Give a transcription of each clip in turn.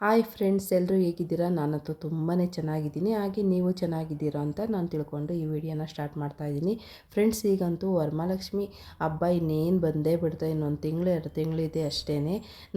Hi friends ಎಲ್ಲರೂ ಹೇಗಿದ್ದೀರಾ? ನಾನಂತೂ ತುಂಬಾ ಚೆನ್ನಾಗಿದ್ದೀನಿ. ಹಾಗೆ ನೀವು ಚೆನ್ನಾಗಿದ್ದೀರಾ ಅಂತ ನಾನು ತಿಳ್ಕೊಂಡು ಈ ವಿಡಿಯೋನ ಸ್ಟಾರ್ಟ್ ಮಾಡ್ತಾ ಇದ್ದೀನಿ. ಫ್ರೆಂಡ್ಸ್, ಈಗಂತೂ ವರಮಹಾಲಕ್ಷ್ಮಿ ಹಬ್ಬ ಇನ್ನೇನು ಬಂದೇ ಬಿಡ್ತಾ ಇನ್ನೊಂದು ತಿಂಗಳು, ಎರಡು ತಿಂಗಳಿದೆ ಅಷ್ಟೇ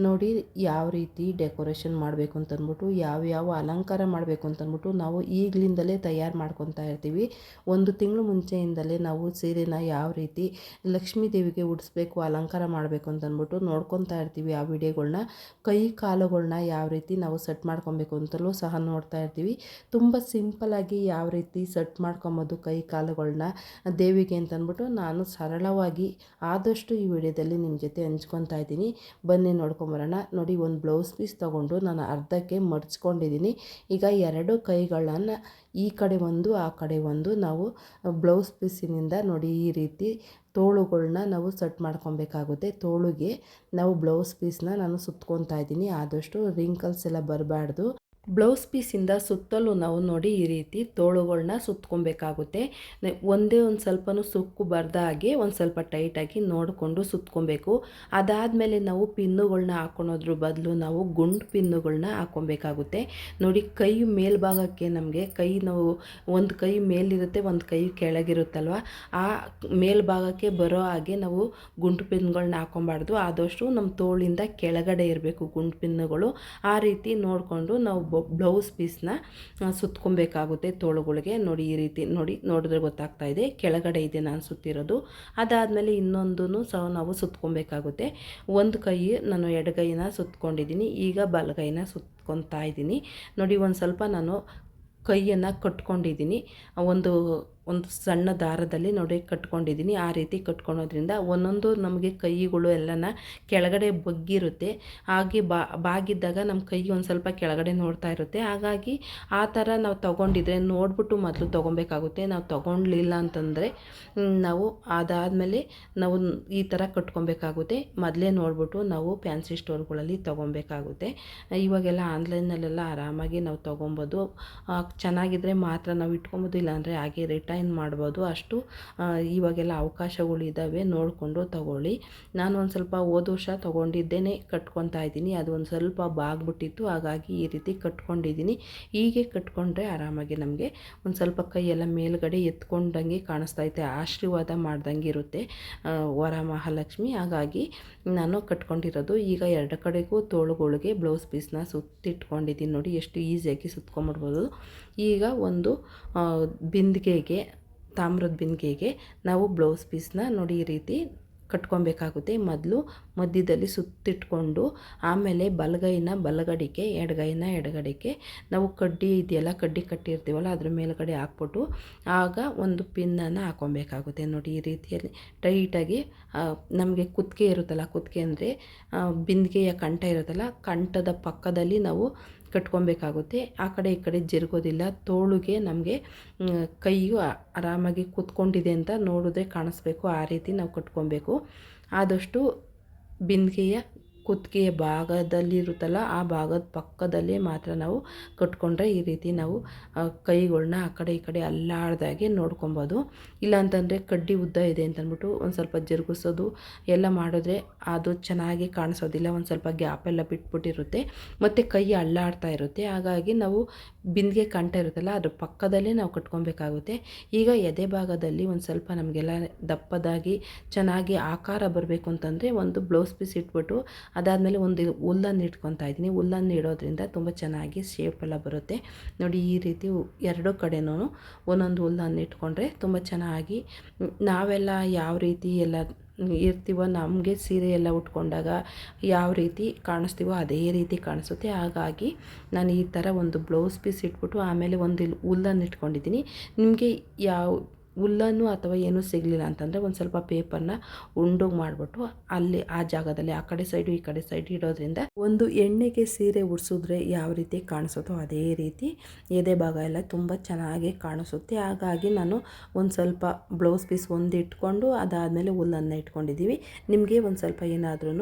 ನೋಡಿ, ಯಾವ ರೀತಿ ಡೆಕೋರೇಷನ್ ಮಾಡಬೇಕು ಅಂತಂದ್ಬಿಟ್ಟು ಯಾವ್ಯಾವ ಅಲಂಕಾರ ಮಾಡಬೇಕು ಅಂತಂದ್ಬಿಟ್ಟು ನಾವು ಈಗಲಿಂದಲೇ ತಯಾರು ಮಾಡ್ಕೊತಾ ಇರ್ತೀವಿ. ಒಂದು ತಿಂಗಳು ಮುಂಚೆಯಿಂದಲೇ ನಾವು ಸೀರೆನ ಯಾವ ರೀತಿ ಲಕ್ಷ್ಮೀ ದೇವಿಗೆ ಉಡಿಸ್ಬೇಕು, ಅಲಂಕಾರ ಮಾಡಬೇಕು ಅಂತಂದ್ಬಿಟ್ಟು ನೋಡ್ಕೊತಾ ಇರ್ತೀವಿ ಆ ವಿಡಿಯೋಗಳನ್ನ ಕೈ ಕಾಲುಗಳನ್ನ ಯಾವ ರೀತಿ ನಾವು ಸೆಟ್ ಮಾಡ್ಕೊಬೇಕು ಅಂತಲೂ ಸಹ ನೋಡ್ತಾ ಇರ್ತೀವಿ. ತುಂಬ ಸಿಂಪಲಾಗಿ ಯಾವ ರೀತಿ ಸೆಟ್ ಮಾಡ್ಕೊಬೋದು ಕೈ ಕಾಲುಗಳನ್ನ ದೇವಿಗೆ ಅಂತಂದ್ಬಿಟ್ಟು ನಾನು ಸರಳವಾಗಿ ಆದಷ್ಟು ಈ ವಿಡಿಯೋದಲ್ಲಿ ನಿಮ್ಮ ಜೊತೆ ಹಂಚ್ಕೊತಾ ಇದ್ದೀನಿ. ಬನ್ನಿ ನೋಡ್ಕೊಂಬರೋಣ. ನೋಡಿ, ಒಂದು ಬ್ಲೌಸ್ ಪೀಸ್ ತೊಗೊಂಡು ನಾನು ಅರ್ಧಕ್ಕೆ ಮಡ್ಚ್ಕೊಂಡಿದ್ದೀನಿ ಈಗ ಎರಡು ಕೈಗಳನ್ನು ಈ ಕಡೆ ಒಂದು, ಆ ಕಡೆ ಒಂದು. ನಾವು ಬ್ಲೌಸ್ ಪೀಸಿನಿಂದ ನೋಡಿ ಈ ರೀತಿ ತೋಳುಗಳನ್ನ ನಾವು ಸೆಟ್ ಮಾಡ್ಕೊಬೇಕಾಗುತ್ತೆ. ತೋಳಿಗೆ ನಾವು ಬ್ಲೌಸ್ ಪೀಸ್ನ ನಾನು ಸುತ್ಕೊತಾ ಇದ್ದೀನಿ. ಆದಷ್ಟು ರಿಂಕಲ್ಸ್ ಎಲ್ಲ ಬರಬಾರ್ದು. ಬ್ಲೌಸ್ ಪೀಸಿಂದ ಸುತ್ತಲೂ ನಾವು ನೋಡಿ ಈ ರೀತಿ ತೋಳುಗಳನ್ನ ಸುತ್ಕೊಬೇಕಾಗುತ್ತೆ. ಒಂದೇ ಒಂದು ಸ್ವಲ್ಪನೂ ಸುಕ್ಕು ಬರ್ದ ಹಾಗೆ ಒಂದು ಸ್ವಲ್ಪ ಟೈಟಾಗಿ ನೋಡಿಕೊಂಡು ಸುತ್ಕೊಬೇಕು. ಅದಾದಮೇಲೆ ನಾವು ಪಿನ್ನುಗಳನ್ನ ಹಾಕೊಳೋದ್ರ ಬದಲು ನಾವು ಗುಂಡು ಪಿನ್ನುಗಳನ್ನ ಹಾಕೊಬೇಕಾಗುತ್ತೆ. ನೋಡಿ ಕೈ ಮೇಲ್ಭಾಗಕ್ಕೆ ನಮಗೆ ಕೈ ನಾವು ಒಂದು ಕೈ ಮೇಲಿರುತ್ತೆ, ಒಂದು ಕೈ ಕೆಳಗಿರುತ್ತಲ್ವ? ಆ ಮೇಲ್ಭಾಗಕ್ಕೆ ಬರೋ ಹಾಗೆ ನಾವು ಗುಂಡು ಪಿನ್ಗಳನ್ನ ಹಾಕೊಬಾರ್ದು. ಆದಷ್ಟು ನಮ್ಮ ತೋಳಿಂದ ಕೆಳಗಡೆ ಇರಬೇಕು ಗುಂಡು ಪಿನ್ನುಗಳು. ಆ ರೀತಿ ನೋಡಿಕೊಂಡು ನಾವು ಬ್ಲೌಸ್ ಪೀಸ್ನ ಸುತ್ಕೊಬೇಕಾಗುತ್ತೆ ತೋಳುಗಳಿಗೆ. ನೋಡಿ ಈ ರೀತಿ, ನೋಡಿ, ನೋಡಿದ್ರೆ ಗೊತ್ತಾಗ್ತಾ ಇದೆ. ಕೆಳಗಡೆ ಇದೆ ನಾನು ಸುತ್ತಿರೋದು. ಅದಾದಮೇಲೆ ಇನ್ನೊಂದೂ ಸಹ ನಾವು ಸುತ್ಕೊಬೇಕಾಗುತ್ತೆ. ಒಂದು ಕೈ ನಾನು ಎಡಗೈನ ಸುತ್ಕೊಂಡಿದ್ದೀನಿ. ಈಗ ಬಲಗೈನ ಸುತ್ಕೊತಾ ಇದ್ದೀನಿ. ನೋಡಿ, ಒಂದು ಸ್ವಲ್ಪ ನಾನು ಕೈಯನ್ನು ಕಟ್ಕೊಂಡಿದ್ದೀನಿ. ಒಂದು ಒಂದು ಸಣ್ಣ ದಾರದಲ್ಲಿ ನೋಡಿ ಕಟ್ಕೊಂಡಿದ್ದೀನಿ. ಆ ರೀತಿ ಕಟ್ಕೊಳೋದ್ರಿಂದ ಒಂದೊಂದು ನಮಗೆ ಕೈಗಳು ಎಲ್ಲನ ಕೆಳಗಡೆ ಬಗ್ಗಿರುತ್ತೆ. ಹಾಗೆ ಬಾಗಿದ್ದಾಗ ನಮ್ಮ ಕೈ ಒಂದು ಸ್ವಲ್ಪ ಕೆಳಗಡೆ ನೋಡ್ತಾ ಇರುತ್ತೆ. ಹಾಗಾಗಿ ಆ ಥರ ನಾವು ತೊಗೊಂಡಿದ್ರೆ ನೋಡ್ಬಿಟ್ಟು ಮೊದಲು ತೊಗೊಬೇಕಾಗುತ್ತೆ. ನಾವು ತೊಗೊಂಡ್ಲಿಲ್ಲ ಅಂತಂದರೆ ನಾವು ಅದಾದಮೇಲೆ ನಾವು ಈ ಥರ ಕಟ್ಕೊಬೇಕಾಗುತ್ತೆ. ಮೊದಲೇ ನೋಡ್ಬಿಟ್ಟು ನಾವು ಫ್ಯಾನ್ಸಿ ಸ್ಟೋರ್ಗಳಲ್ಲಿ ತೊಗೊಬೇಕಾಗುತ್ತೆ. ಇವಾಗೆಲ್ಲ ಆನ್ಲೈನಲ್ಲೆಲ್ಲ ಆರಾಮಾಗಿ ನಾವು ತೊಗೊಬೋದು. ಚೆನ್ನಾಗಿದ್ದರೆ ಮಾತ್ರ ನಾವು ಇಟ್ಕೊಬೋದು, ಇಲ್ಲಾಂದರೆ ಹಾಗೆ ರಿಟರ್ನ್ ಟೈಮ್ ಮಾಡ್ಬೋದು. ಅಷ್ಟು ಇವಾಗೆಲ್ಲ ಅವಕಾಶಗಳಿದ್ದಾವೆ ನೋಡಿಕೊಂಡು ತಗೊಳ್ಳಿ. ನಾನು ಒಂದು ಸ್ವಲ್ಪ ಹೋದ ವರ್ಷ ತೊಗೊಂಡಿದ್ದೇನೆ, ಕಟ್ಕೊತಾ ಇದ್ದೀನಿ. ಅದು ಒಂದು ಸ್ವಲ್ಪ ಬಾಗ್ಬಿಟ್ಟಿತ್ತು. ಹಾಗಾಗಿ ಈ ರೀತಿ ಕಟ್ಕೊಂಡಿದ್ದೀನಿ. ಹೀಗೆ ಕಟ್ಕೊಂಡ್ರೆ ಆರಾಮಾಗಿ ನಮಗೆ ಒಂದು ಸ್ವಲ್ಪ ಕೈಯೆಲ್ಲ ಮೇಲುಗಡೆ ಎತ್ಕೊಂಡಂಗೆ ಕಾಣಿಸ್ತೈತೆ ಆಶೀರ್ವಾದ ಮಾಡ್ದಂಗೆ ಇರುತ್ತೆ ವರ ಮಹಾಲಕ್ಷ್ಮಿ. ಹಾಗಾಗಿ ನಾನು ಕಟ್ಕೊಂಡಿರೋದು ಈಗ ಎರಡು ಕಡೆಗೂ ತೋಳುಗಳಿಗೆ ಬ್ಲೌಸ್ ಪೀಸ್ನ ಸುತ್ತಿಟ್ಕೊಂಡಿದ್ದೀನಿ ನೋಡಿ, ಎಷ್ಟು ಈಸಿಯಾಗಿ ಸುತ್ಕೊಂಡ್ಬಿಡ್ಬೋದು. ಈಗ ಒಂದು ಬಿಂದಿಗೆಗೆ ತಾಮ್ರದ ಬಿಂದಿಗೆಗೆ ನಾವು ಬ್ಲೌಸ್ ಪೀಸ್ನ ನೋಡಿ ಈ ರೀತಿ ಕಟ್ಕೊಬೇಕಾಗುತ್ತೆ. ಮೊದಲು ಮಧ್ಯದಲ್ಲಿ ಸುತ್ತಿಟ್ಕೊಂಡು ಆಮೇಲೆ ಬಲಗೈನ ಬಲಗಡಿಕೆ ಎಡಗೈನ ಎಡಗಡಿಕೆ ನಾವು ಕಡ್ಡಿ ಇದೆಯಲ್ಲ, ಕಡ್ಡಿ ಕಟ್ಟಿರ್ತೀವಲ್ಲ ಅದ್ರ ಮೇಲ್ಗಡೆ ಹಾಕ್ಬಿಟ್ಟು ಆಗ ಒಂದು ಪಿನ್ನನ್ನು ಹಾಕೊಬೇಕಾಗುತ್ತೆ. ನೋಡಿ ಈ ರೀತಿಯಲ್ಲಿ ಟೈಟಾಗಿ ನಮಗೆ ಕುತ್ತಿಗೆ ಇರುತ್ತಲ್ಲ, ಕುತ್ತಿಗೆ ಅಂದರೆ ಬಿಂದಿಗೆಯ ಕಂಠ ಇರುತ್ತಲ್ಲ, ಕಂಠದ ಪಕ್ಕದಲ್ಲಿ ನಾವು ಕಟ್ಕೊಬೇಕಾಗುತ್ತೆ. ಆ ಕಡೆ ಈ ಕಡೆ ಜರುಗೋದಿಲ್ಲ. ತೋಳುಗೆ ನಮಗೆ ಕೈಯು ಆರಾಮಾಗಿ ಕೂತ್ಕೊಂಡಿದೆ ಅಂತ ನೋಡಿದ್ರೆ ಕಾಣಿಸ್ಬೇಕು. ಆ ರೀತಿ ನಾವು ಕಟ್ಕೊಬೇಕು. ಆದಷ್ಟು ಬಿಂದಿಗೆಯ ಕುತ್ತಿಗೆಯ ಭಾಗದಲ್ಲಿರುತ್ತಲ್ಲ, ಆ ಭಾಗದ ಪಕ್ಕದಲ್ಲೇ ಮಾತ್ರ ನಾವು ಕಟ್ಕೊಂಡ್ರೆ ಈ ರೀತಿ ನಾವು ಕೈಗಳನ್ನ ಆ ಕಡೆ ಈ ಕಡೆ ಅಲ್ಲಾಡ್ದಾಗೆ ನೋಡ್ಕೊಬೋದು. ಇಲ್ಲಾಂತಂದರೆ ಕಡ್ಡಿ ಉದ್ದ ಇದೆ ಅಂತಂದ್ಬಿಟ್ಟು ಒಂದು ಸ್ವಲ್ಪ ಜರುಗಿಸೋದು ಎಲ್ಲ ಮಾಡಿದ್ರೆ ಅದು ಚೆನ್ನಾಗಿ ಕಾಣಿಸೋದಿಲ್ಲ, ಒಂದು ಸ್ವಲ್ಪ ಗ್ಯಾಪ್ ಎಲ್ಲ ಬಿಟ್ಬಿಟ್ಟಿರುತ್ತೆ. ಮತ್ತು ಕೈ ಅಲ್ಲಾಡ್ತಾ ಇರುತ್ತೆ, ಹಾಗಾಗಿ ನಾವು ಬಿಂದಿಗೆ ಕಂಠ ಇರುತ್ತಲ್ಲ, ಅದ್ರ ಪಕ್ಕದಲ್ಲೇ ನಾವು ಕಟ್ಕೊಬೇಕಾಗುತ್ತೆ. ಈಗ ಎದೆ ಭಾಗದಲ್ಲಿ ಒಂದು ಸ್ವಲ್ಪ ನಮಗೆಲ್ಲ ದಪ್ಪದಾಗಿ ಚೆನ್ನಾಗಿ ಆಕಾರ ಬರಬೇಕು ಅಂತಂದರೆ ಒಂದು ಬ್ಲೌಸ್ ಪೀಸ್ ಇಟ್ಬಿಟ್ಟು ಅದಾದಮೇಲೆ ಒಂದು ಹುಲ್ಲನ್ನು ಇಟ್ಕೊತಾ ಇದ್ದೀನಿ. ಹುಲ್ಲನ್ನು ಇಡೋದ್ರಿಂದ ತುಂಬ ಚೆನ್ನಾಗಿ ಶೇಪೆಲ್ಲ ಬರುತ್ತೆ. ನೋಡಿ ಈ ರೀತಿ ಎರಡೂ ಕಡೆನೂ ಒಂದೊಂದು ಹುಲ್ಲನ್ನು ಇಟ್ಕೊಂಡ್ರೆ ತುಂಬ ಚೆನ್ನಾಗಿ ನಾವೆಲ್ಲ ಯಾವ ರೀತಿ ಎಲ್ಲ ಇರ್ತೀವೋ ನಮಗೆ ಸೀರೆ ಎಲ್ಲ ಉಟ್ಕೊಂಡಾಗ ಯಾವ ರೀತಿ ಕಾಣಿಸ್ತೀವೋ ಅದೇ ರೀತಿ ಕಾಣಿಸುತ್ತೆ. ಹಾಗಾಗಿ ನಾನು ಈ ಥರ ಒಂದು ಬ್ಲೌಸ್ ಪೀಸ್ ಇಟ್ಬಿಟ್ಟು ಆಮೇಲೆ ಒಂದು ಹುಲ್ಲನ್ನು ಇಟ್ಕೊಂಡಿದ್ದೀನಿ. ನಿಮಗೆ ಯಾವ ಹುಲ್ಲನ್ನು ಅಥವಾ ಏನೂ ಸಿಗಲಿಲ್ಲ ಅಂತಂದರೆ ಒಂದು ಸ್ವಲ್ಪ ಪೇಪರ್ನ ಉಂಡೋಗಿ ಮಾಡಿಬಿಟ್ಟು ಅಲ್ಲಿ ಆ ಜಾಗದಲ್ಲಿ, ಆ ಕಡೆ ಸೈಡು ಈ ಕಡೆ ಸೈಡ್ ಇಡೋದ್ರಿಂದ ಒಂದು ಎಣ್ಣೆಗೆ ಸೀರೆ ಉಡ್ಸಿದ್ರೆ ಯಾವ ರೀತಿ ಕಾಣಿಸುತ್ತೋ ಅದೇ ರೀತಿ ಎದೆ ಭಾಗ ಎಲ್ಲ ತುಂಬ ಚೆನ್ನಾಗಿ ಕಾಣಿಸುತ್ತೆ. ಹಾಗಾಗಿ ನಾನು ಒಂದು ಸ್ವಲ್ಪ ಬ್ಲೌಸ್ ಪೀಸ್ ಒಂದು ಇಟ್ಕೊಂಡು ಅದಾದಮೇಲೆ ಹುಲ್ಲನ್ನು ಇಟ್ಕೊಂಡಿದ್ದೀವಿ ನಿಮಗೆ ಒಂದು ಸ್ವಲ್ಪ ಏನಾದ್ರೂ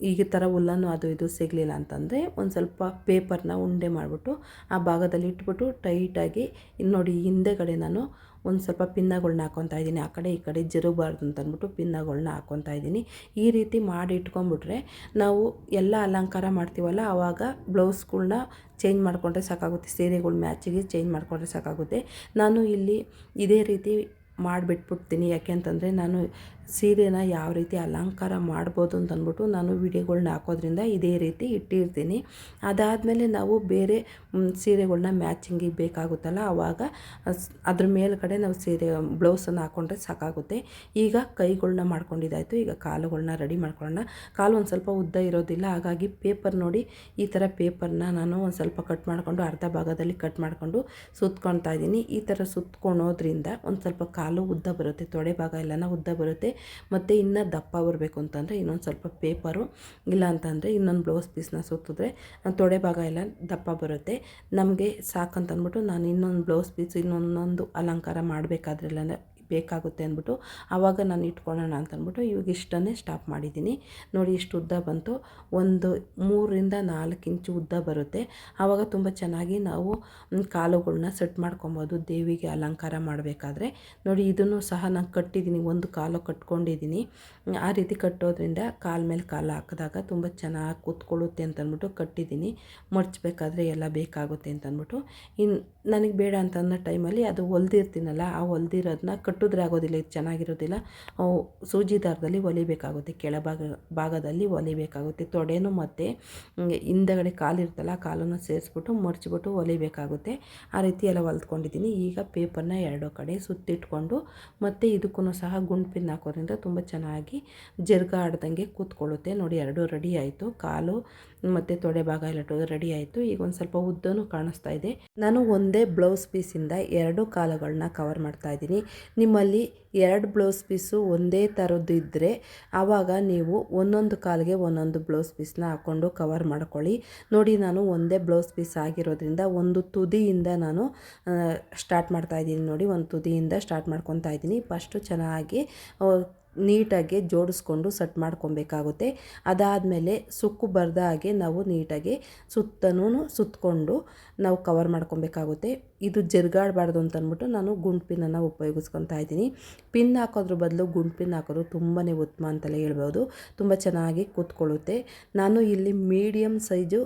ಈಗ ಥರ ಹುಲ್ಲನ್ನು ಅದು ಇದು ಸಿಗಲಿಲ್ಲ ಅಂತಂದರೆ ಒಂದು ಸ್ವಲ್ಪ ಪೇಪರ್ನ ಉಂಡೆ ಮಾಡಿಬಿಟ್ಟು ಆ ಭಾಗದಲ್ಲಿ ಇಟ್ಬಿಟ್ಟು ಟೈಟಾಗಿ ನೋಡಿ ಹಿಂದೆಗಡೆ ನಾನು ಒಂದು ಸ್ವಲ್ಪ ಪಿನ್ನಗಳನ್ನ ಹಾಕ್ಕೊತಾ ಇದ್ದೀನಿ. ಆ ಕಡೆ ಈ ಕಡೆ ಜರುಗಬಾರ್ದು ಅಂತ ಅಂದ್ಬಿಟ್ಟು ಪಿನ್ನಗಳನ್ನ ಹಾಕ್ಕೊತಾ ಇದ್ದೀನಿ. ಈ ರೀತಿ ಮಾಡಿ ಇಟ್ಕೊಂಡ್ಬಿಟ್ರೆ ನಾವು ಎಲ್ಲ ಅಲಂಕಾರ ಮಾಡ್ತೀವಲ್ಲ ಆವಾಗ ಬ್ಲೌಸ್ಗಳನ್ನ ಚೇಂಜ್ ಮಾಡಿಕೊಂಡ್ರೆ ಸಾಕಾಗುತ್ತೆ. ಸೀರೆಗಳು ಮ್ಯಾಚಿಗೆ ಚೇಂಜ್ ಮಾಡಿಕೊಂಡ್ರೆ ಸಾಕಾಗುತ್ತೆ. ನಾನು ಇಲ್ಲಿ ಇದೇ ರೀತಿ ಮಾಡಿಬಿಟ್ಬಿಡ್ತೀನಿ. ಯಾಕೆ ಅಂತಂದರೆ ನಾನು ಸೀರೆನ ಯಾವ ರೀತಿ ಅಲಂಕಾರ ಮಾಡ್ಬೋದು ಅಂತ ಅಂದ್ಬಿಟ್ಟು ನಾನು ವಿಡಿಯೋಗಳ್ನ ಹಾಕೋದ್ರಿಂದ ಇದೇ ರೀತಿ ಇಟ್ಟಿರ್ತೀನಿ. ಅದಾದಮೇಲೆ ನಾವು ಬೇರೆ ಸೀರೆಗಳನ್ನ ಮ್ಯಾಚಿಂಗಿಗೆ ಬೇಕಾಗುತ್ತಲ್ಲ ಆವಾಗ ಅದ್ರ ಮೇಲ್ಗಡೆ ನಾವು ಸೀರೆ ಬ್ಲೌಸನ್ನು ಹಾಕ್ಕೊಂಡ್ರೆ ಸಾಕಾಗುತ್ತೆ. ಈಗ ಕೈಗಳನ್ನ ಮಾಡ್ಕೊಂಡಿದ್ದಾಯಿತು, ಈಗ ಕಾಲುಗಳನ್ನ ರೆಡಿ ಮಾಡ್ಕೊಳ್ಳೋಣ. ಕಾಲು ಒಂದು ಸ್ವಲ್ಪ ಉದ್ದ ಇರೋದಿಲ್ಲ, ಹಾಗಾಗಿ ಪೇಪರ್ ನೋಡಿ, ಈ ಥರ ಪೇಪರ್ನ ನಾನು ಒಂದು ಸ್ವಲ್ಪ ಕಟ್ ಮಾಡಿಕೊಂಡು ಅರ್ಧ ಭಾಗದಲ್ಲಿ ಕಟ್ ಮಾಡಿಕೊಂಡು ಸುತ್ಕೊಳ್ತಾ ಇದ್ದೀನಿ. ಈ ಥರ ಸುತ್ಕೊಳೋದ್ರಿಂದ ಒಂದು ಸ್ವಲ್ಪ ಕಾಲು ಉದ್ದ ಬರುತ್ತೆ, ತೊಡೆ ಭಾಗ ಎಲ್ಲನ ಉದ್ದ ಬರುತ್ತೆ. ಮತ್ತು ಇನ್ನು ದಪ್ಪ ಬರಬೇಕು ಅಂತಂದರೆ ಇನ್ನೊಂದು ಸ್ವಲ್ಪ ಪೇಪರು ಇಲ್ಲ ಅಂತಂದರೆ ಇನ್ನೊಂದು ಬ್ಲೌಸ್ ಪೀಸ್ನ ಸುತ್ತಿದ್ರೆ ತೊಡೆ ಭಾಗ ಎಲ್ಲ ದಪ್ಪ ಬರುತ್ತೆ. ನಮಗೆ ಸಾಕಂತಂದ್ಬಿಟ್ಟು ನಾನು ಇನ್ನೊಂದು ಬ್ಲೌಸ್ ಪೀಸ್ ಇನ್ನೊಂದೊಂದು ಅಲಂಕಾರ ಮಾಡಬೇಕಾದ್ರೆಲ್ಲ ಬೇಕಾಗುತ್ತೆ ಅಂದ್ಬಿಟ್ಟು ಆವಾಗ ನಾನು ಇಟ್ಕೊಳ್ಳೋಣ ಅಂತಂದ್ಬಿಟ್ಟು ಇವಾಗ ಇಷ್ಟನ್ನೇ ಸ್ಟಾಪ್ ಮಾಡಿದ್ದೀನಿ. ನೋಡಿ ಇಷ್ಟು ಉದ್ದ ಬಂತು. ಒಂದು ಮೂರರಿಂದ ನಾಲ್ಕು ಇಂಚು ಉದ್ದ ಬರುತ್ತೆ. ಆವಾಗ ತುಂಬ ಚೆನ್ನಾಗಿ ನಾವು ಕಾಲುಗಳನ್ನ ಸೆಟ್ ಮಾಡ್ಕೊಬೋದು, ದೇವಿಗೆ ಅಲಂಕಾರ ಮಾಡಬೇಕಾದ್ರೆ. ನೋಡಿ ಇದನ್ನು ಸಹ ನಾನು ಕಟ್ಟಿದ್ದೀನಿ, ಒಂದು ಕಾಲು ಕಟ್ಕೊಂಡಿದ್ದೀನಿ. ಆ ರೀತಿ ಕಟ್ಟೋದ್ರಿಂದ ಕಾಲು ಮೇಲೆ ಕಾಲು ಹಾಕಿದಾಗ ತುಂಬ ಚೆನ್ನಾಗಿ ಕೂತ್ಕೊಳ್ಳುತ್ತೆ ಅಂತಂದ್ಬಿಟ್ಟು ಕಟ್ಟಿದ್ದೀನಿ. ಮಡ್ಚಬೇಕಾದ್ರೆ ಎಲ್ಲ ಬೇಕಾಗುತ್ತೆ ಅಂತಂದ್ಬಿಟ್ಟು ಇನ್ನು ನನಗೆ ಬೇಡ ಅಂತ ಅನ್ನೋ ಟೈಮಲ್ಲಿ ಅದು ಹೊಲ್ದಿರ್ತೀನಲ್ಲ ಆ ಹೊಲ್ದಿರೋದನ್ನ ಕಟ್ಟಿದ್ರೆ ಆಗೋದಿಲ್ಲ, ಇದು ಚೆನ್ನಾಗಿರೋದಿಲ್ಲ. ಸೂಜಿ ದಾರದಲ್ಲಿ ಹೊಲಿಬೇಕಾಗುತ್ತೆ ಕೆಳಭಾಗ ಭಾಗದಲ್ಲಿ ಹೊಲಿಬೇಕಾಗುತ್ತೆ ತೊಡೆನೂ ಮತ್ತು ಹಿಂದಗಡೆ ಕಾಲಿರ್ತಲ್ಲ ಕಾಲನ್ನು ಸೇರಿಸ್ಬಿಟ್ಟು ಮರ್ಚಿಬಿಟ್ಟು ಹೊಲಿಬೇಕಾಗುತ್ತೆ ಆ ರೀತಿ ಎಲ್ಲ ಹೊಲ್ದ್ಕೊಂಡಿದ್ದೀನಿ ಈಗ ಪೇಪರ್ನ ಎರಡು ಕಡೆ ಸುತ್ತಿಟ್ಕೊಂಡು ಮತ್ತು ಇದಕ್ಕೂ ಸಹ ಗುಂಡ್ಪಿನ್ ಹಾಕೋದ್ರಿಂದ ತುಂಬ ಚೆನ್ನಾಗಿ ಜರ್ಗ ಆಡ್ದಂಗೆ ಕೂತ್ಕೊಳ್ಳುತ್ತೆ. ನೋಡಿ, ಎರಡೂ ರೆಡಿ ಆಯಿತು. ಕಾಲು ಮತ್ತು ತೊಡೆ ಭಾಗ ಎಲ್ಲ ರೆಡಿ ಆಯಿತು. ಈಗ ಒಂದು ಸ್ವಲ್ಪ ಉದ್ದನೂ ಕಾಣಿಸ್ತಾ ಇದೆ. ನಾನು ಒಂದೇ ಬ್ಲೌಸ್ ಪೀಸಿಂದ ಎರಡು ಕಾಲುಗಳನ್ನ ಕವರ್ ಮಾಡ್ತಾ ಇದ್ದೀನಿ. ನಿಮ್ಮಲ್ಲಿ ಎರಡು ಬ್ಲೌಸ್ ಪೀಸು ಒಂದೇ ಥರದ್ದು ಇದ್ದರೆ ಆವಾಗ ನೀವು ಒಂದೊಂದು ಕಾಲಿಗೆ ಒಂದೊಂದು ಬ್ಲೌಸ್ ಪೀಸ್ನ ಹಾಕ್ಕೊಂಡು ಕವರ್ ಮಾಡ್ಕೊಳ್ಳಿ. ನೋಡಿ, ನಾನು ಒಂದೇ ಬ್ಲೌಸ್ ಪೀಸ್ ಆಗಿರೋದ್ರಿಂದ ಒಂದು ತುದಿಯಿಂದ ನಾನು ಸ್ಟಾರ್ಟ್ ಮಾಡ್ತಾ ಇದ್ದೀನಿ ನೋಡಿ. ಒಂದು ತುದಿಯಿಂದ ಸ್ಟಾರ್ಟ್ ಮಾಡ್ಕೊತಾ ಇದ್ದೀನಿ. ಫಸ್ಟು ಚೆನ್ನಾಗಿ ನೀಟಾಗಿ ಜೋಡಿಸ್ಕೊಂಡು ಸಟ್ ಮಾಡ್ಕೊಬೇಕಾಗುತ್ತೆ. ಅದಾದಮೇಲೆ ಸುಕ್ಕು ಬರದ ಹಾಗೆ ನಾವು ನೀಟಾಗಿ ಸುತ್ತನೂ ಸುತ್ತಕೊಂಡು ನಾವು ಕವರ್ ಮಾಡ್ಕೊಬೇಕಾಗುತ್ತೆ. ಇದು ಜರುಗಾಡಬಾರ್ದು ಅಂತ ಅಂದ್ಬಿಟ್ಟು ನಾನು ಗುಂಡು ಪಿನ್ನನ್ನು ಉಪಯೋಗಿಸ್ಕೊತಾ ಇದ್ದೀನಿ. ಪಿನ್ ಹಾಕೋದ್ರ ಬದಲು ಗುಂಡು ಪಿನ್ ಹಾಕೋದು ತುಂಬಾ ಉತ್ತಮ ಅಂತಲೇ ಹೇಳ್ಬೋದು. ತುಂಬ ಚೆನ್ನಾಗಿ ಕೂತ್ಕೊಳ್ಳುತ್ತೆ. ನಾನು ಇಲ್ಲಿ ಮೀಡಿಯಮ್ ಸೈಜು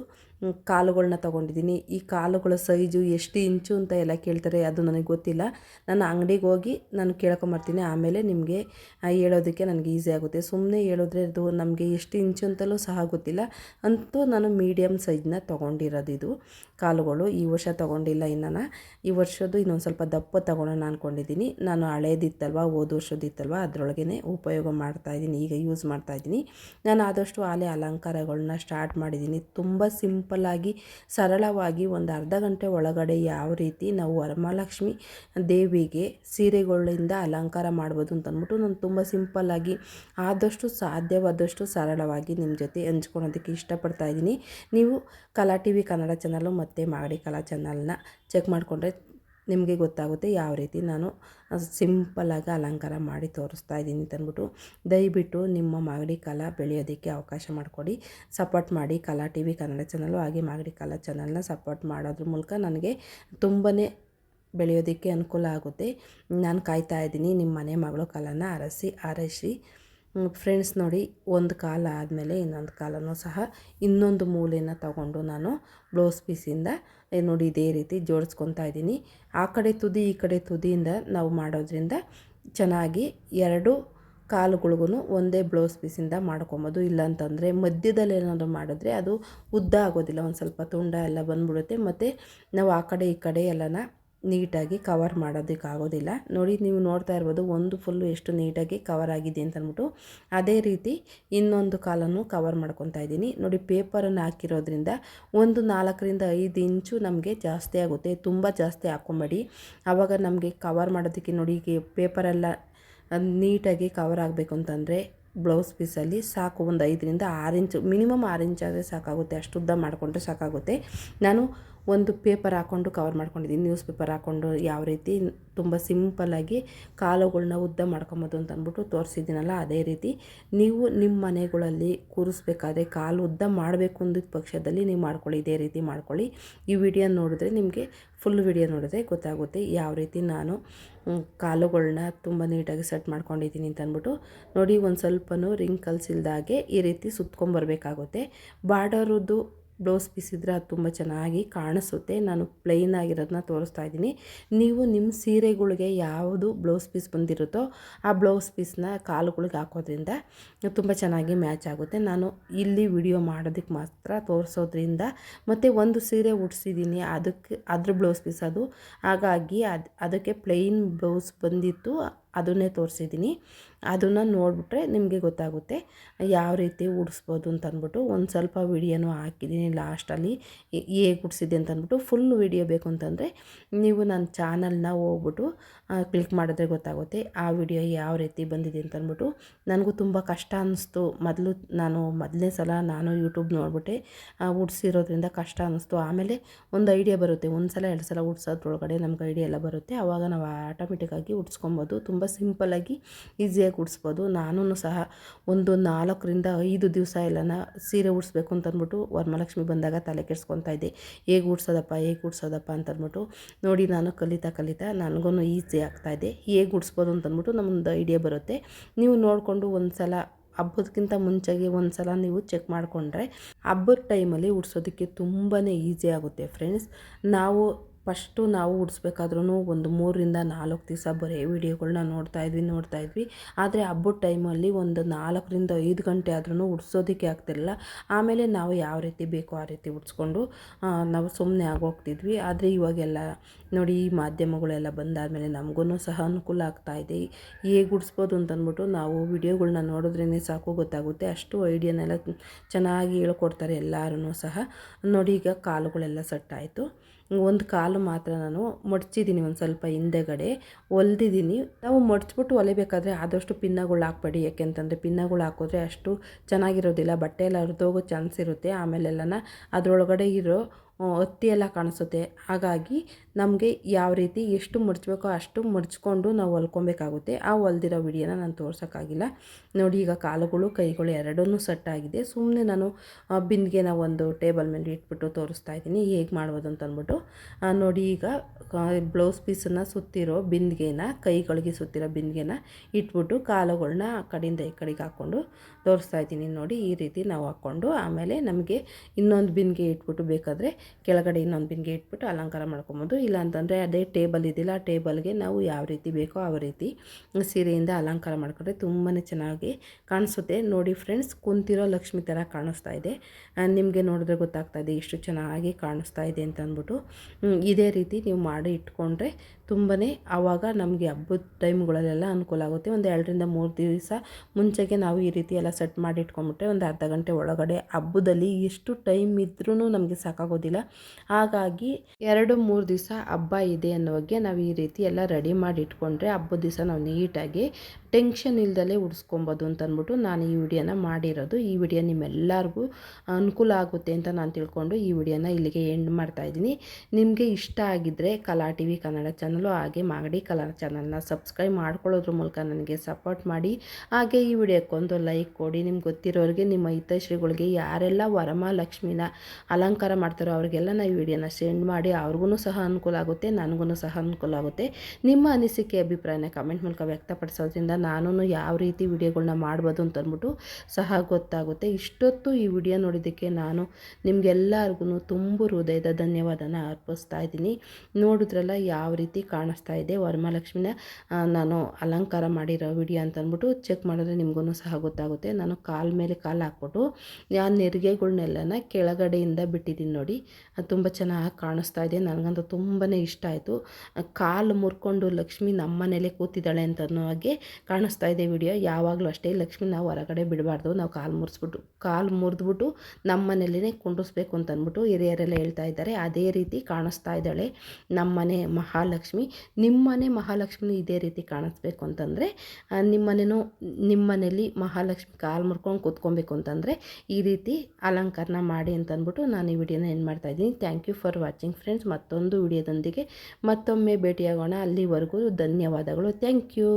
ಕಾಲುಗಳನ್ನ ತೊಗೊಂಡಿದ್ದೀನಿ. ಈ ಕಾಲುಗಳ ಸೈಜು ಎಷ್ಟು ಇಂಚು ಅಂತ ಎಲ್ಲ ಕೇಳ್ತಾರೆ, ಅದು ನನಗೆ ಗೊತ್ತಿಲ್ಲ. ನಾನು ಅಂಗಡಿಗೆ ಹೋಗಿ ನಾನು ಕೇಳ್ಕೊಂಬರ್ತೀನಿ ಆಮೇಲೆ ನಿಮಗೆ ಹೇಳೋದಕ್ಕೆ ನನಗೆ ಈಸಿ ಆಗುತ್ತೆ. ಸುಮ್ಮನೆ ಹೇಳಿದ್ರೆ ಅದು ನಮಗೆ ಎಷ್ಟು ಇಂಚು ಅಂತಲೂ ಸಹ ಗೊತ್ತಿಲ್ಲ. ಅಂತೂ ನಾನು ಮೀಡಿಯಮ್ ಸೈಜ್ನ ತೊಗೊಂಡಿರೋದು ಇದು. ಕಾಲುಗಳು ಈ ವರ್ಷ ತೊಗೊಂಡಿಲ್ಲ ಇನ್ನು ಈ ವರ್ಷದ್ದು ಇನ್ನೊಂದು ಸ್ವಲ್ಪ ದಪ್ಪ ತೊಗೊಳೋಣ ಅಂದ್ಕೊಂಡಿದ್ದೀನಿ ನಾನು ಹಳೇದಿತ್ತಲ್ವ, ಹೋದ ವರ್ಷದಿತ್ತಲ್ವ ಅದರೊಳಗೇ ಉಪಯೋಗ ಮಾಡ್ತಾಯಿದ್ದೀನಿ ಈಗ ಯೂಸ್ ಮಾಡ್ತಾಯಿದ್ದೀನಿ ನಾನು ಆದಷ್ಟು ಆಲೆ ಅಲಂಕಾರಗಳನ್ನ ಸ್ಟಾರ್ಟ್ ಮಾಡಿದ್ದೀನಿ ತುಂಬ ಸಿಂಪಲ್ಲಾಗಿ ಸರಳವಾಗಿ ಒಂದು ಅರ್ಧ ಗಂಟೆ ಒಳಗಡೆ ಯಾವ ರೀತಿ ನಾವು ವರಮಹಾಲಕ್ಷ್ಮಿ ದೇವಿಗೆ ಸೀರೆಗಳಿಂದ ಅಲಂಕಾರ ಮಾಡ್ಬೋದು ಅಂತ ಅಂದ್ಬಿಟ್ಟು ನಾನು ತುಂಬ ಸಿಂಪಲ್ಲಾಗಿ ಆದಷ್ಟು ಸಾಧ್ಯವಾದಷ್ಟು ಸರಳವಾಗಿ ನಿಮ್ಮ ಜೊತೆ ಹಂಚ್ಕೊಳೋದಕ್ಕೆ ಇಷ್ಟಪಡ್ತಾ ಇದ್ದೀನಿ ನೀವು ಕಲಾ ಟಿ ವಿ ಕನ್ನಡ ಚಾನಲು ಮತ್ತು ಮಾಗಡಿ ಕಲಾ ಚಾನಲ್ನ ಚೆಕ್ ಮಾಡಿಕೊಂಡ್ರೆ ನಿಮಗೆ ಗೊತ್ತಾಗುತ್ತೆ ಯಾವ ರೀತಿ ನಾನು ಸಿಂಪಲಾಗಿ ಅಲಂಕಾರ ಮಾಡಿ ತೋರಿಸ್ತಾ ಇದ್ದೀನಿ ಅಂತಂದ್ಬಿಟ್ಟು ದಯವಿಟ್ಟು ನಿಮ್ಮ ಮಾಗಡಿ ಕಲಾ ಬೆಳೆಯೋದಕ್ಕೆ ಅವಕಾಶ ಮಾಡಿಕೊಡಿ. ಸಪೋರ್ಟ್ ಮಾಡಿ ಕಲಾ ಟಿ ವಿ ಕನ್ನಡ ಚಾನಲು ಹಾಗೆ ಮಾಗಡಿ ಕಲಾ ಚಾನಲ್ನ ಸಪೋರ್ಟ್ ಮಾಡೋದ್ರ ಮೂಲಕ ನನಗೆ ತುಂಬಾ ಬೆಳೆಯೋದಕ್ಕೆ ಅನುಕೂಲ ಆಗುತ್ತೆ. ನಾನು ಕಾಯ್ತಾ ಇದ್ದೀನಿ ನಿಮ್ಮ ಮನೆ ಮಗಳು ಕಲಾನ ಅರಸಿ ಆರೈಸಿ ಫ್ರೆಂಡ್ಸ್ ನೋಡಿ ಒಂದು ಕಾಲ ಆದಮೇಲೆ ಇನ್ನೊಂದು ಕಾಲನೂ ಸಹ ಇನ್ನೊಂದು ಮೂಲೆನ ತಗೊಂಡು ನಾನು ಬ್ಲೌಸ್ ಪೀಸಿಂದ ನೋಡಿ ಇದೇ ರೀತಿ ಜೋಡಿಸ್ಕೊತಾ ಇದ್ದೀನಿ. ಆ ಕಡೆ ತುದಿ, ಈ ಕಡೆ ತುದಿಯಿಂದ ನಾವು ಮಾಡೋದ್ರಿಂದ ಚೆನ್ನಾಗಿ ಎರಡು ಕಾಲುಗಳಿಗೂ ಒಂದೇ ಬ್ಲೌಸ್ ಪೀಸಿಂದ ಮಾಡ್ಕೊಬೋದು. ಇಲ್ಲಾಂತಂದರೆ ಮಧ್ಯದಲ್ಲಿ ಏನಾದರೂ ಮಾಡಿದ್ರೆ ಅದು ಉದ್ದ ಆಗೋದಿಲ್ಲ, ಒಂದು ಸ್ವಲ್ಪ ತುಂಡ ಎಲ್ಲ ಬಂದ್ಬಿಡುತ್ತೆ. ಮತ್ತು ನಾವು ಆ ಕಡೆ, ಈ ಕಡೆ ಎಲ್ಲನ ನೀಟಾಗಿ ಕವರ್ ಮಾಡೋದಕ್ಕಾಗೋದಿಲ್ಲ. ನೋಡಿ, ನೀವು ನೋಡ್ತಾ ಇರ್ಬೋದು, ಒಂದು ಫುಲ್ಲು ಎಷ್ಟು ನೀಟಾಗಿ ಕವರ್ ಆಗಿದೆ ಅಂತ ಅಂದ್ಬಿಟ್ಟು ಅದೇ ರೀತಿ ಇನ್ನೊಂದು ಕಾಲನ್ನು ಕವರ್ ಮಾಡ್ಕೊತಾ ಇದ್ದೀನಿ. ನೋಡಿ ಪೇಪರನ್ನು ಹಾಕಿರೋದ್ರಿಂದ ಒಂದು ನಾಲ್ಕರಿಂದ ಐದು ಇಂಚು ನಮಗೆ ಜಾಸ್ತಿ ಆಗುತ್ತೆ. ತುಂಬ ಜಾಸ್ತಿ ಹಾಕ್ಕೊಂಬೇಡಿ. ಆವಾಗ ನಮಗೆ ಕವರ್ ಮಾಡೋದಕ್ಕೆ ನೋಡಿ ಪೇಪರೆಲ್ಲ ನೀಟಾಗಿ ಕವರ್ ಆಗಬೇಕು ಅಂತಂದರೆ ಬ್ಲೌಸ್ ಪೀಸಲ್ಲಿ ಸಾಕು ಒಂದು ಐದರಿಂದ ಆರು ಇಂಚು, ಮಿನಿಮಮ್ ಆರು ಇಂಚ್ ಆದರೆ ಸಾಕಾಗುತ್ತೆ. ಅಷ್ಟು ಉದ್ದ ಮಾಡಿಕೊಂಡ್ರೆ ಸಾಕಾಗುತ್ತೆ. ನಾನು ಒಂದು ಪೇಪರ್ ಹಾಕ್ಕೊಂಡು ಕವರ್ ಮಾಡ್ಕೊಂಡಿದ್ದೀನಿ. ನ್ಯೂಸ್ ಪೇಪರ್ ಹಾಕ್ಕೊಂಡು ಯಾವ ರೀತಿ ತುಂಬ ಸಿಂಪಲಾಗಿ ಕಾಲುಗಳನ್ನ ಉದ್ದ ಮಾಡ್ಕೊಬೋದು ಅಂತ ಅಂದ್ಬಿಟ್ಟು ತೋರಿಸಿದ್ದೀನಲ್ಲ, ಅದೇ ರೀತಿ. ನೀವು ನಿಮ್ಮ ಮನೆಗಳಲ್ಲಿ ಕೂರಿಸ್ಬೇಕಾದ್ರೆ ಕಾಲು ಉದ್ದ ಮಾಡಬೇಕು ಅಂದಿದ್ದ ಪಕ್ಷದಲ್ಲಿ ನೀವು ಮಾಡ್ಕೊಳ್ಳಿ, ಇದೇ ರೀತಿ ಮಾಡ್ಕೊಳ್ಳಿ. ಈ ವಿಡಿಯೋ ನೋಡಿದ್ರೆ ನಿಮಗೆ ಫುಲ್ ವಿಡಿಯೋ ನೋಡಿದ್ರೆ ಗೊತ್ತಾಗುತ್ತೆ ಯಾವ ರೀತಿ ನಾನು ಕಾಲುಗಳನ್ನ ತುಂಬ ನೀಟಾಗಿ ಸೆಟ್ ಮಾಡ್ಕೊಂಡಿದ್ದೀನಿ ಅಂತ ಅಂದ್ಬಿಟ್ಟು, ನೋಡಿ ಒಂದು ಸ್ವಲ್ಪನೂ ರಿಂಕಲ್ಸ್ ಇಲ್ದಾಗೆ ಈ ರೀತಿ ಸುತ್ಕೊಂಬರ್ಬೇಕಾಗುತ್ತೆ ಬಾರ್ಡರದ್ದು ಬ್ಲೌಸ್ ಪೀಸ್ ಇದ್ದರೆ ಅದು ತುಂಬ ಚೆನ್ನಾಗಿ ಕಾಣಿಸುತ್ತೆ. ನಾನು ಪ್ಲೈನ್ ಆಗಿರೋದನ್ನ ತೋರಿಸ್ತಾ ಇದ್ದೀನಿ. ನೀವು ನಿಮ್ಮ ಸೀರೆಗಳಿಗೆ ಯಾವುದು ಬ್ಲೌಸ್ ಪೀಸ್ ಬಂದಿರುತ್ತೋ ಆ ಬ್ಲೌಸ್ ಪೀಸ್ನ ಕಾಲುಗಳಿಗೆ ಹಾಕೋದ್ರಿಂದ ತುಂಬ ಚೆನ್ನಾಗಿ ಮ್ಯಾಚ್ ಆಗುತ್ತೆ. ನಾನು ಇಲ್ಲಿ ವಿಡಿಯೋ ಮಾಡೋದಕ್ಕೆ ಮಾತ್ರ ತೋರಿಸೋದ್ರಿಂದ ಮತ್ತು ಒಂದು ಸೀರೆ ಉಡ್ಸಿದ್ದೀನಿ. ಅದಕ್ಕೆ, ಅದ್ರ ಬ್ಲೌಸ್ ಪೀಸ್ ಅದು. ಹಾಗಾಗಿ ಅದು, ಅದಕ್ಕೆ ಪ್ಲೈನ್ ಬ್ಲೌಸ್ ಬಂದಿತ್ತು. ಅದನ್ನೇ ತೋರಿಸಿದ್ದೀನಿ. ಅದನ್ನು ನೋಡಿಬಿಟ್ರೆ ನಿಮಗೆ ಗೊತ್ತಾಗುತ್ತೆ, ಯಾವ ರೀತಿ ಉಡಿಸ್ಬೋದು ಅಂತಂದ್ಬಿಟ್ಟು. ಒಂದು ಸ್ವಲ್ಪ ವಿಡಿಯೋನೂ ಹಾಕಿದ್ದೀನಿ ಲಾಸ್ಟಲ್ಲಿ. ಹೇಗೆ ಉಡ್ಸಿದ್ದೆ ಅಂತ ಅಂದ್ಬಿಟ್ಟು ಫುಲ್ ವಿಡಿಯೋ ಬೇಕು ಅಂತಂದರೆ ನೀವು ನನ್ನ ಚಾನಲ್ನ ಹೋಗ್ಬಿಟ್ಟು ಕ್ಲಿಕ್ ಮಾಡಿದ್ರೆ ಗೊತ್ತಾಗುತ್ತೆ ಆ ವಿಡಿಯೋ ಯಾವ ರೀತಿ ಬಂದಿದೆ ಅಂತ ಅಂದ್ಬಿಟ್ಟು ನನಗೂ ತುಂಬ ಕಷ್ಟ ಅನ್ನಿಸ್ತು ಮೊದಲು ನಾನು, ಮೊದಲನೇ ಸಲ ನಾನು ಯೂಟ್ಯೂಬ್ ನೋಡಿಬಿಟ್ಟೆ ಉಡ್ಸಿರೋದ್ರಿಂದ ಕಷ್ಟ ಅನ್ನಿಸ್ತು ಆಮೇಲೆ ಒಂದು ಐಡಿಯಾ ಬರುತ್ತೆ. ಒಂದು ಸಲ ಎರಡು ಸಲ ಉಡ್ಸೋದ್ರೊಳಗಡೆ ನಮ್ಗೆ ಐಡಿಯಾ ಎಲ್ಲ ಬರುತ್ತೆ. ಆವಾಗ ನಾವು ಆಟೋಮೆಟಿಕ್ಕಾಗಿ ಉಡ್ಸ್ಕೊಬೋದು. ತುಂಬ ಸಿಂಪಲ್ಲಾಗಿ ಈಸಿಯಾಗಿ ಉಡಿಸ್ಬೋದು ನಾನು ಸಹ ಒಂದು ನಾಲ್ಕರಿಂದ ಐದು ದಿವಸ ಎಲ್ಲನ ಸೀರೆ ಉಡಿಸ್ಬೇಕು ಅಂತ ಅಂದ್ಬಿಟ್ಟು ವರಮಹಾಲಕ್ಷ್ಮಿ ಬಂದಾಗ ತಲೆ ಕೆಡ್ಸ್ಕೊತಾ ಇದ್ದೆ. ಹೇಗೆ ಉಡ್ಸೋದಪ್ಪ ಹೇಗೆ ಉಡ್ಸೋದಪ್ಪ ಅಂತಂದ್ಬಿಟ್ಟು ನೋಡಿ ನಾನು ಕಲಿತಾ ಕಲಿತಾ ನನಗೂ ಈಸಿ ಇದೆ. ಹೇಗೆ ಉಡಿಸ್ಬೋದು ಅಂತಂದ್ಬಿಟ್ಟು ನಮ್ಮೊಂದು ಐಡಿಯಾ ಬರುತ್ತೆ. ನೀವು ನೋಡಿಕೊಂಡು ಒಂದು ಸಲ ಹಬ್ಬದಕ್ಕಿಂತ ಮುಂಚೆಗೆ ಒಂದು ಸಲ ನೀವು ಚೆಕ್ ಮಾಡಿಕೊಂಡ್ರೆ ಹಬ್ಬದ ಟೈಮಲ್ಲಿ ಉಡ್ಸೋದಕ್ಕೆ ತುಂಬಾ ಈಸಿ ಆಗುತ್ತೆ ಫ್ರೆಂಡ್ಸ್. ನಾವು ಫಸ್ಟು ನಾವು ಉಡಿಸ್ಬೇಕಾದ್ರೂ ಒಂದು ಮೂರರಿಂದ ನಾಲ್ಕು ದಿವಸ ಬರೀ ವೀಡಿಯೋಗಳನ್ನ ನೋಡ್ತಾ ಇದ್ವಿ ನೋಡ್ತಾ ಇದ್ವಿ. ಆದರೆ ಹಬ್ಬದ ಟೈಮಲ್ಲಿ ಒಂದು ನಾಲ್ಕರಿಂದ ಐದು ಗಂಟೆ ಆದ್ರೂ ಉಡ್ಸೋದಕ್ಕೆ ಆಗ್ತಿರಲಿಲ್ಲ. ಆಮೇಲೆ ನಾವು ಯಾವ ರೀತಿ ಬೇಕೋ ಆ ರೀತಿ ಉಡ್ಸ್ಕೊಂಡು ನಾವು ಸುಮ್ಮನೆ ಆಗೋಗ್ತಿದ್ವಿ. ಆದರೆ ಇವಾಗೆಲ್ಲ ನೋಡಿ ಈ ಮಾಧ್ಯಮಗಳೆಲ್ಲ ಬಂದಾದಮೇಲೆ ನಮಗೂ ಸಹ ಅನುಕೂಲ ಆಗ್ತಾ ಇದೆ. ಹೇಗೆ ಉಡಿಸ್ಬೋದು ಅಂತಂದ್ಬಿಟ್ಟು ನಾವು ವಿಡಿಯೋಗಳ್ನ ನೋಡಿದ್ರೇ ಸಾಕು ಗೊತ್ತಾಗುತ್ತೆ. ಅಷ್ಟು ಐಡಿಯಾನೆಲ್ಲ ಚೆನ್ನಾಗಿ ಹೇಳ್ಕೊಡ್ತಾರೆ ಎಲ್ಲರೂ ಸಹ. ನೋಡಿ ಈಗ ಕಾಲುಗಳೆಲ್ಲ ಸೆಟ್ಟಾಯಿತು. ಒಂದು ಕಾಲು ಮಾತ್ರ ನಾನು ಮಡ್ಚಿದ್ದೀನಿ ಒಂದು ಸ್ವಲ್ಪ ಹಿಂದೆಗಡೆ, ಹೊಲ್ದಿದ್ದೀನಿ. ನಾವು ಮಡಚ್ಬಿಟ್ಟು ಹೊಲಿಬೇಕಾದ್ರೆ ಆದಷ್ಟು ಪಿನ್ನಗಳು ಹಾಕ್ಬೇಡಿ. ಯಾಕೆಂತಂದರೆ ಪಿನ್ನಗಳು ಹಾಕಿದ್ರೆ ಅಷ್ಟು ಚೆನ್ನಾಗಿರೋದಿಲ್ಲ. ಬಟ್ಟೆ ಎಲ್ಲ ಹರಿದೋಗೋ ಚಾನ್ಸ್ ಇರುತ್ತೆ. ಆಮೇಲೆಲ್ಲನ ಅದರೊಳಗಡೆ ಇರೋ ಹತ್ತಿ ಎಲ್ಲ ಕಾಣಿಸುತ್ತೆ. ಹಾಗಾಗಿ ನಮಗೆ ಯಾವ ರೀತಿ ಎಷ್ಟು ಮುಡ್ಚಬೇಕೋ ಅಷ್ಟು ಮಡ್ಚ್ಕೊಂಡು ನಾವು ಹೊಲ್ಕೊಬೇಕಾಗುತ್ತೆ. ಆ ಹೊಲ್ದಿರೋ ವಿಡಿಯೋನ ನಾನು ತೋರ್ಸೋಕ್ಕಾಗಿಲ್ಲ. ನೋಡಿ, ಈಗ ಕಾಲುಗಳು, ಕೈಗಳು ಎರಡೂ ಸೆಟ್ ಆಗಿದೆ ಸುಮ್ಮನೆ ನಾನು ಬಿಂದಿಗೆನ ಒಂದು ಟೇಬಲ್ ಮೇಲೆ ಇಟ್ಬಿಟ್ಟು ತೋರಿಸ್ತಾ ಇದ್ದೀನಿ. ಹೇಗೆ ಮಾಡ್ಬೋದು ಅಂತ ಅಂದ್ಬಿಟ್ಟು. ನೋಡಿ, ಈಗ ಬ್ಲೌಸ್ ಪೀಸನ್ನು ಸುತ್ತಿರೋ ಬಿಂದಿಗೆನ, ಕೈಗಳಿಗೆ ಸುತ್ತಿರೋ ಬಿಂದಿಗೆನ ಇಟ್ಬಿಟ್ಟು ಕಾಲುಗಳನ್ನ ಆ ಕಡೆಯಿಂದ ಈ ಕಡೆಗೆ ಹಾಕ್ಕೊಂಡು ತೋರಿಸ್ತಾ ಇದ್ದೀನಿ. ನೋಡಿ, ಈ ರೀತಿ ನಾವು ಹಾಕ್ಕೊಂಡು ಆಮೇಲೆ ನಮಗೆ ಇನ್ನೊಂದು ಬಿಂದಿಗೆ ಇಟ್ಬಿಟ್ಟು ಬೇಕಾದರೆ ಕೆಳಗಡೆ ಇನ್ನೊಂದು ಬಿಂದಿಗೆ ಇಟ್ಬಿಟ್ಟು ಅಲಂಕಾರ ಮಾಡ್ಕೊಬೋದು. ಇಲ್ಲ ಅಂತಂದರೆ ಅದೇ ಟೇಬಲ್ ಇದಿಲ್ಲ ಆ ಟೇಬಲ್ಗೆ ನಾವು ಯಾವ ರೀತಿ ಬೇಕೋ ಆ ರೀತಿ ಸೀರೆಯಿಂದ ಅಲಂಕಾರ ಮಾಡ್ಕೊಂಡ್ರೆ ತುಂಬಾ ಚೆನ್ನಾಗಿ ಕಾಣಿಸುತ್ತೆ. ನೋಡಿ ಫ್ರೆಂಡ್ಸ್, ಕುಂತಿರೋ ಲಕ್ಷ್ಮಿ ಥರ ಕಾಣಿಸ್ತಾ ಇದೆ. ನಿಮಗೆ ನೋಡಿದ್ರೆ ಗೊತ್ತಾಗ್ತಾ ಇದೆ ಎಷ್ಟು ಚೆನ್ನಾಗಿ ಕಾಣಿಸ್ತಾ ಇದೆ ಅಂತ ಅಂದ್ಬಿಟ್ಟು. ಇದೇ ರೀತಿ ನೀವು ಮಾಡಿ ಇಟ್ಕೊಂಡ್ರೆ ತುಂಬಾ ಆವಾಗ ನಮಗೆ ಹಬ್ಬದ ಟೈಮ್ಗಳಲ್ಲೆಲ್ಲ ಅನುಕೂಲ ಆಗುತ್ತೆ. ಒಂದು ಎರಡರಿಂದ ಮೂರು ದಿವಸ ಮುಂಚೆಗೆ ನಾವು ಈ ರೀತಿ ಎಲ್ಲ ಸೆಟ್ ಮಾಡಿ ಇಟ್ಕೊಂಡ್ಬಿಟ್ರೆ ಒಂದು ಅರ್ಧ ಗಂಟೆ ಒಳಗಡೆ ಹಬ್ಬದಲ್ಲಿ ಎಷ್ಟು ಟೈಮ್ ಇದ್ರೂ ನಮಗೆ ಸಾಕಾಗೋದಿಲ್ಲ. ಹಾಗಾಗಿ ಎರಡು ಮೂರು ದಿವಸ ಹಬ್ಬ ಇದೆ ಅನ್ನೋಗೆ ನಾವು ಈ ರೀತಿ ಎಲ್ಲ ರೆಡಿ ಮಾಡಿ ಇಟ್ಕೊಂಡ್ರೆ ಹಬ್ಬದ ದಿವಸ ನಾವು ನೀಟಾಗಿ ಟೆನ್ಷನ್ ಇಲ್ದಲೇ ಉಡಿಸ್ಕೊಬೋದು ಅಂತ ಅಂದ್ಬಿಟ್ಟು ನಾನು ಈ ವಿಡಿಯೋನ ಮಾಡಿರೋದು. ಈ ವಿಡಿಯೋ ನಿಮ್ಮೆಲ್ಲರಿಗೂ ಅನುಕೂಲ ಆಗುತ್ತೆ ಅಂತ ನಾನು ತಿಳ್ಕೊಂಡು ಈ ವಿಡಿಯೋನ ಇಲ್ಲಿಗೆ ಎಂಡ್ ಮಾಡ್ತಾಯಿದ್ದೀನಿ ನಿಮಗೆ ಇಷ್ಟ ಆಗಿದ್ದರೆ ಕಲಾ ಟಿ ವಿ ಕನ್ನಡ ಚಾನಲು ಹಾಗೆ ಮಾಗಡಿ ಕಲಾ ಚಾನಲ್ನ ಸಬ್ಸ್ಕ್ರೈಬ್ ಮಾಡ್ಕೊಳ್ಳೋದ್ರ ಮೂಲಕ ನನಗೆ ಸಪೋರ್ಟ್ ಮಾಡಿ. ಹಾಗೆ ಈ ವಿಡಿಯೋಕ್ಕೊಂದು ಲೈಕ್ ಕೊಡಿ. ನಿಮ್ಗೆ ಗೊತ್ತಿರೋರಿಗೆ, ನಿಮ್ಮ ಹಿತಶ್ರೀಗಳಿಗೆ ಯಾರೆಲ್ಲ ವರಮಹಾಲಕ್ಷ್ಮಿನ ಅಲಂಕಾರ ಮಾಡ್ತಾರೋ ಅವ್ರಿಗೆಲ್ಲ ಈ ವಿಡಿಯೋನ ಸೆಂಡ್ ಮಾಡಿ ಅವ್ರಿಗೂ ಸಹ ಅನುಕೂಲ ಆಗುತ್ತೆ ನನಗೂ ಸಹ ಅನುಕೂಲ ಆಗುತ್ತೆ. ನಿಮ್ಮ ಅನಿಸಿಕೆ, ಅಭಿಪ್ರಾಯನ ಕಮೆಂಟ್ ಮೂಲಕ ವ್ಯಕ್ತಪಡಿಸೋದ್ರಿಂದ ನಾನು ಯಾವ ರೀತಿ ವಿಡಿಯೋಗಳನ್ನ ಮಾಡ್ಬೋದು ಅಂತ ಅಂದ್ಬಿಟ್ಟು ಸಹ ಗೊತ್ತಾಗುತ್ತೆ. ಇಷ್ಟೊತ್ತು ಈ ವಿಡಿಯೋ ನೋಡಿದ್ದಕ್ಕೆ ನಾನು ನಿಮಗೆಲ್ಲರಿಗೂ ತುಂಬ ಹೃದಯದ ಧನ್ಯವಾದನ ಅರ್ಪಿಸ್ತಾ ಇದ್ದೀನಿ. ನೋಡಿದ್ರಲ್ಲ ಯಾವ ರೀತಿ ಕಾಣಿಸ್ತಾ ಇದೆ. ವರಮಹಾಲಕ್ಷ್ಮಿನ ನಾನು ಅಲಂಕಾರ ಮಾಡಿರೋ ವಿಡಿಯೋ ಅಂತ ಅಂದ್ಬಿಟ್ಟು ಚೆಕ್ ಮಾಡಿದ್ರೆ ನಿಮಗೂ ಸಹ ಗೊತ್ತಾಗುತ್ತೆ. ನಾನು ಕಾಲ್ ಮೇಲೆ ಕಾಲು ಹಾಕ್ಬಿಟ್ಟು, ಆ, ನೆರಿಗೆಗಳ್ನೆಲ್ಲನ ಕೆಳಗಡೆಯಿಂದ ಬಿಟ್ಟಿದ್ದೀನಿ ನೋಡಿ. ಅದು ತುಂಬ ಚೆನ್ನಾಗಿ ಕಾಣಿಸ್ತಾ ಇದೆ. ನನಗಂತೂ ತುಂಬಾ ಇಷ್ಟ ಆಯಿತು. ಕಾಲು ಮುರ್ಕೊಂಡು ಲಕ್ಷ್ಮಿ ನಮ್ಮ ಮನೇಲೆ ಕೂತಿದ್ದಾಳೆ ಅಂತ ಅನ್ನೋ ಹಾಗೆ ಕಾಣಿಸ್ತಾ ಇದೆ ವಿಡಿಯೋ. ಯಾವಾಗಲೂ ಅಷ್ಟೇ ಲಕ್ಷ್ಮಿ ನಾವು ಹೊರಗಡೆ ಬಿಡಬಾರ್ದು. ನಾವು ಕಾಲು ಮುರಿಸ್ಬಿಟ್ಟು, ಕಾಲು ಮುರಿದ್ಬಿಟ್ಟು ನಮ್ಮ ಮನೇಲೇ ಕುಂಡಿಸ್ಬೇಕು ಅಂತ ಅಂದ್ಬಿಟ್ಟು ಹಿರಿಯರೆಲ್ಲ ಹೇಳ್ತಾ ಇದ್ದಾರೆ. ಅದೇ ರೀತಿ ಕಾಣಿಸ್ತಾ ಇದ್ದಾಳೆ ನಮ್ಮ ಮನೆ ಮಹಾಲಕ್ಷ್ಮಿ. ನಿಮ್ಮ ಮನೆ ಮಹಾಲಕ್ಷ್ಮಿ ಇದೇ ರೀತಿ ಕಾಣಿಸ್ಬೇಕು ಅಂತಂದರೆ ನಿಮ್ಮ ಮನೇನೂ, ನಿಮ್ಮ ಮನೇಲಿ ಮಹಾಲಕ್ಷ್ಮಿ ಕಾಲು ಮುರ್ಕೊಂಡು ಕೂತ್ಕೊಬೇಕು ಅಂತಂದರೆ ಈ ರೀತಿ ಅಲಂಕಾರನ ಮಾಡಿ ಅಂತಂದ್ಬಿಟ್ಟು ನಾನು ಈ ವಿಡಿಯೋನ ಏನು ಮಾಡ್ತಾಯಿದ್ದೀನಿ thank you for watching friends ಮತ್ತೊಂದು ವಿಡಿಯೋದೊಂದಿಗೆ ಮತ್ತೊಮ್ಮೆ ಭೇಟಿಯಾಗೋಣ. ಅಲ್ಲಿವರೆಗೂ ಧನ್ಯವಾದಗಳು. Thank you